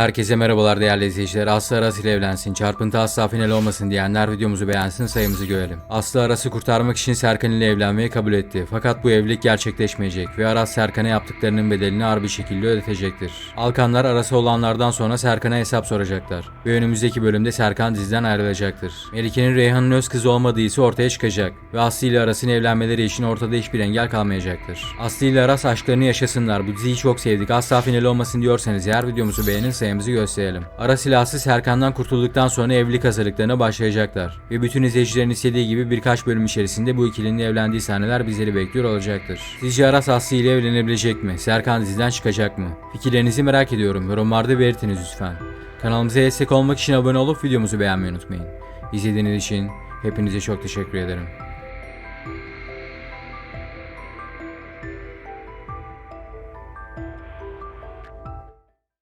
Herkese merhabalar değerli izleyiciler. Aslı Aras ile evlensin, çarpıntı asla final olmasın diyenler videomuzu beğensin sayımızı görelim. Aslı Aras'ı kurtarmak için Serkan ile evlenmeyi kabul etti. Fakat bu evlilik gerçekleşmeyecek ve Aras Serkan'a yaptıklarının bedelini ağır bir şekilde ödetecektir. Alkanlar Aras'a olanlardan sonra Serkan'a hesap soracaklar. Ve önümüzdeki bölümde Serkan diziden ayrılacaktır. Melike'nin Reyhan'ın öz kızı olmadığı ise ortaya çıkacak. Ve Aslı ile Aras'ın evlenmeleri için ortada hiçbir engel kalmayacaktır. Aslı ile Aras aşklarını yaşasınlar. Bu diziyi çok sevdik. Asla final olmasın diyorsanız eğer videomuzu beğenin sayımızı gösterelim. Aras ile Aslı Serkan'dan kurtulduktan sonra evlilik hazırlıklarına başlayacaklar. Ve bütün izleyicilerin istediği gibi birkaç bölüm içerisinde bu ikilinin evlendiği sahneler bizleri bekliyor olacaktır. Sizce Aras Aslı ile evlenebilecek mi? Serkan diziden çıkacak mı? Fikirlerinizi merak ediyorum. Yorumlarda belirtiniz lütfen. Kanalımıza destek olmak için abone olup videomuzu beğenmeyi unutmayın. İzlediğiniz için hepinize çok teşekkür ederim.